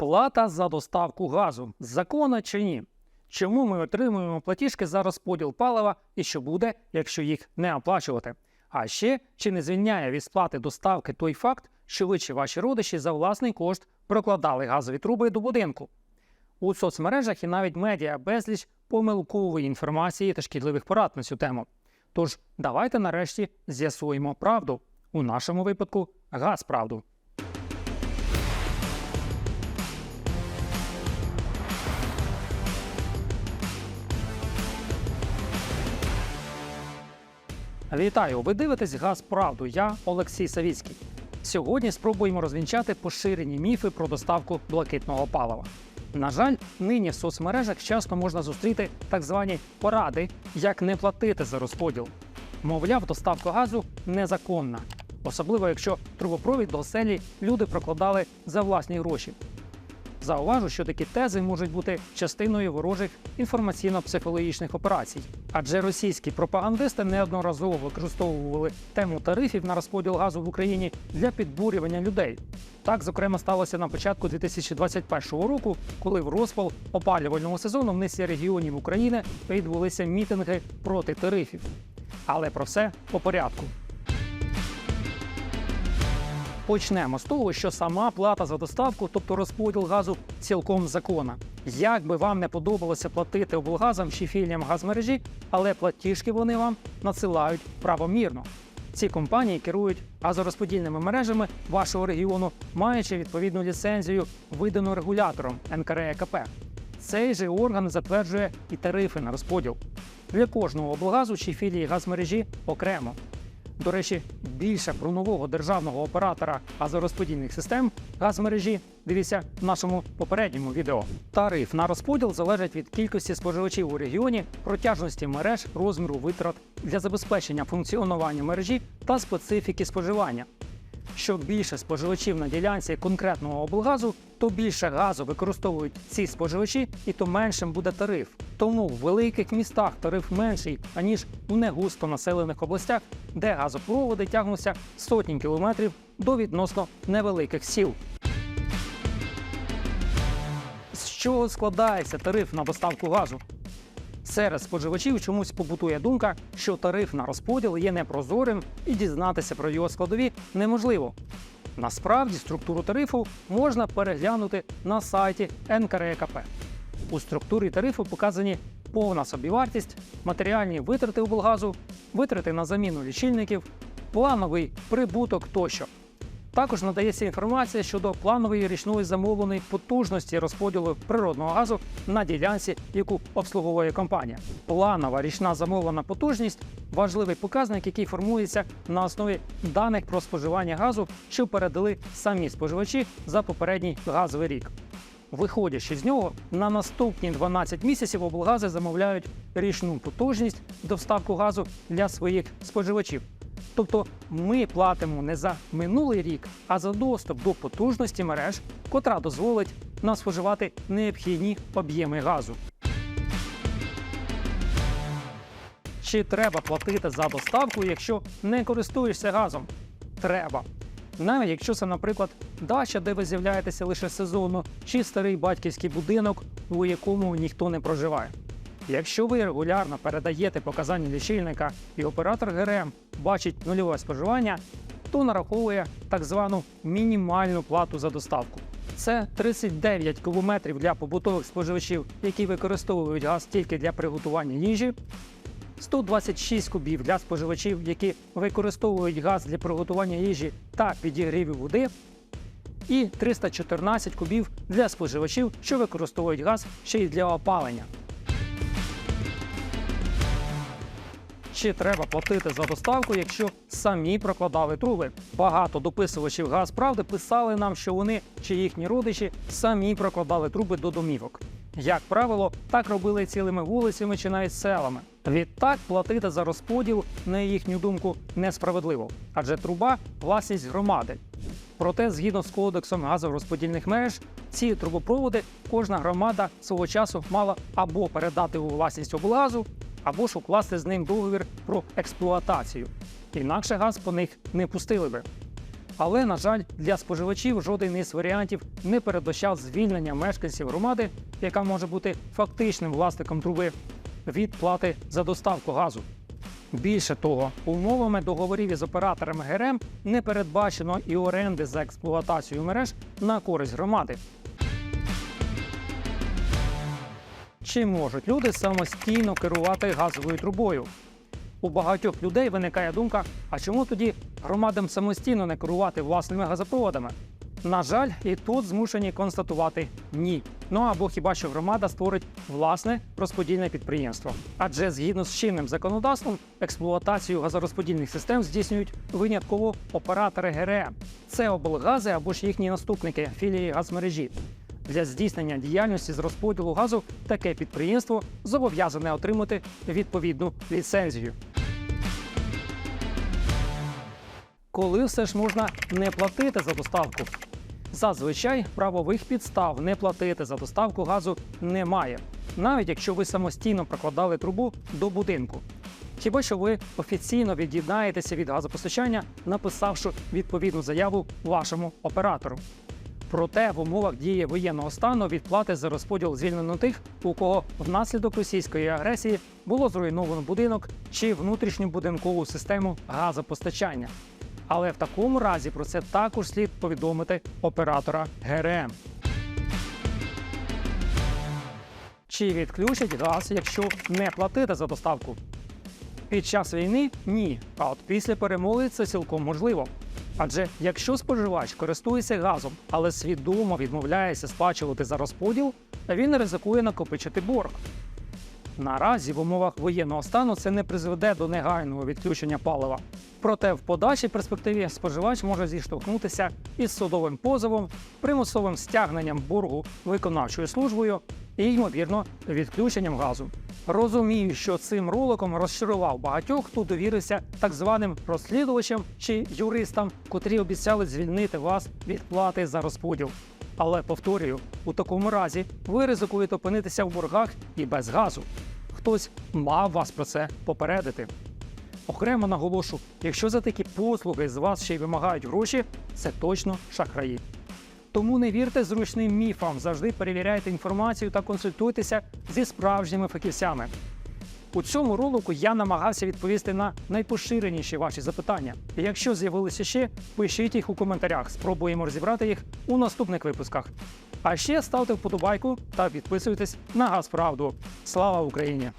Плата за доставку газу законна чи ні? Чому ми отримуємо платіжки за розподіл палива і що буде, якщо їх не оплачувати? А ще чи не звільняє від сплати доставки той факт, що ви чи ваші родичі за власний кошт прокладали газові труби до будинку? У соцмережах і навіть медіа безліч помилкової інформації та шкідливих порад на цю тему. Тож давайте нарешті з'ясуємо правду. У нашому випадку газ Вітаю! Ви дивитесь газ правду. Я Олексій Савіцький. Сьогодні спробуємо розвінчати поширені міфи про доставку блакитного палива. На жаль, нині в соцмережах часто можна зустріти так звані поради, як не платити за розподіл. Мовляв, доставка газу незаконна, особливо якщо трубопровід до оселі люди прокладали за власні гроші. Зауважу, що такі тези можуть бути частиною ворожих інформаційно-психологічних операцій, адже російські пропагандисти неодноразово використовували тему тарифів на розподіл газу в Україні для підбурювання людей. Так, зокрема, сталося на початку 2021 року, коли в розпал опалювального сезону в низці регіонів України відбулися мітинги проти тарифів. Але про все по порядку. Почнемо з того, що сама плата за доставку, тобто розподіл газу, цілком законна. Як би вам не подобалося платити облгазам чи філіям газмережі, але платіжки вони вам надсилають правомірно. Ці компанії керують газорозподільними мережами вашого регіону, маючи відповідну ліцензію, видану регулятором НКРЕКП. Цей же орган затверджує і тарифи на розподіл для кожного облгазу чи філії газмережі окремо. До речі, більше про нового державного оператора газорозподільних систем газмережі дивіться в нашому попередньому відео. Тариф на розподіл залежить від кількості споживачів у регіоні, протяжності мереж, розміру витрат для забезпечення функціонування мережі та специфіки споживання. Що більше споживачів на ділянці конкретного облгазу, то більше газу використовують ці споживачі, і то меншим буде тариф. Тому в великих містах тариф менший, аніж у негусто населених областях, де газопроводи тягнуться сотні кілометрів до відносно невеликих сіл. З чого складається тариф на доставку газу? Серед споживачів чомусь побутує думка, що тариф на розподіл є непрозорим і дізнатися про його складові неможливо. Насправді структуру тарифу можна переглянути на сайті НКРЕКП. У структурі тарифу показані повна собівартість, матеріальні витрати облгазу, витрати на заміну лічильників, плановий прибуток тощо. Також надається інформація щодо планової річної замовленої потужності розподілу природного газу на ділянці, яку обслуговує компанія. Планова річна замовлена потужність важливий показник, який формується на основі даних про споживання газу, що передали самі споживачі за попередній газовий рік. Виходячи з нього, на наступні 12 місяців облгази замовляють річну потужність доставку газу для своїх споживачів. Тобто ми платимо не за минулий рік, а за доступ до потужності мереж, котра дозволить нам споживати необхідні об'єми газу. Чи треба платити за доставку, якщо не користуєшся газом? Треба. Навіть якщо це, наприклад, дача, де ви з'являєтеся лише сезонно, чи старий батьківський будинок, у якому ніхто не проживає. Якщо ви регулярно передаєте показання лічильника і оператор ГРМ бачить нульове споживання, то нараховує так звану мінімальну плату за доставку. Це 39 кубометрів для побутових споживачів, які використовують газ тільки для приготування їжі, 126 кубів для споживачів, які використовують газ для приготування їжі та підігріву води, і 314 кубів для споживачів, що використовують газ ще й для опалення. Чи треба платити за доставку, якщо самі прокладали труби? Багато дописувачів Газправди писали нам, що вони чи їхні родичі самі прокладали труби до домівок. Як правило, так робили цілими вулицями чи навіть селами. Відтак платити за розподіл, на їхню думку, несправедливо, адже труба власність громади. Проте, згідно з кодексом газорозподільних мереж, ці трубопроводи кожна громада свого часу мала або передати у власність облгазу, або ж укласти з ним договір про експлуатацію. Інакше газ по них не пустили би. Але, на жаль, для споживачів жоден із варіантів не передбачав звільнення мешканців громади, яка може бути фактичним власником труби, від плати за доставку газу. Більше того, умовами договорів із операторами ГРМ не передбачено і оренди за експлуатацію мереж на користь громади. Чи можуть люди самостійно керувати газовою трубою? У багатьох людей виникає думка: а чому тоді громадам самостійно не керувати власними газопроводами? На жаль, і тут змушені констатувати ні. Ну або хіба що громада створить власне розподільне підприємство. Адже згідно з чинним законодавством, експлуатацію газорозподільних систем здійснюють винятково оператори ГРМ. Це облгази або ж їхні наступники філії газмережі. Для здійснення діяльності з розподілу газу таке підприємство зобов'язане отримати відповідну ліцензію. Коли все ж можна не платити за доставку? Зазвичай правових підстав не платити за доставку газу немає, навіть якщо ви самостійно прокладали трубу до будинку. Хіба що ви офіційно від'єднаєтеся від газопостачання, написавши відповідну заяву вашому оператору. Проте в умовах дії воєнного стану відплати за розподіл звільнено тих, у кого внаслідок російської агресії було зруйновано будинок чи внутрішню будинкову систему газопостачання. Але в такому разі про це також слід повідомити оператора ГРМ. Чи відключать газ, якщо не платити за доставку? Під час війни ні. А от після перемоги це цілком можливо. Адже якщо споживач користується газом, але свідомо відмовляється сплачувати за розподіл, він ризикує накопичити борг. Наразі в умовах воєнного стану це не призведе до негайного відключення палива. Проте в подальшій перспективі споживач може зіштовхнутися із судовим позовом, примусовим стягненням боргу виконавчою службою і, ймовірно, відключенням газу. Розумію, що цим роликом розчарував багатьох, хто довірився так званим розслідувачам чи юристам, котрі обіцяли звільнити вас від плати за розподіл. Але повторюю, у такому разі ви ризикуєте опинитися в боргах і без газу. Хтось мав вас про це попередити. Окремо наголошу, якщо за такі послуги з вас ще й вимагають гроші, це точно шахраї. Тому не вірте зручним міфам, завжди перевіряйте інформацію та консультуйтеся зі справжніми фахівцями. У цьому ролику я намагався відповісти на найпоширеніші ваші запитання. Якщо з'явилися ще, пишіть їх у коментарях. Спробуємо розібрати їх у наступних випусках. А ще ставте вподобайку та підписуйтесь на Газправду. Слава Україні!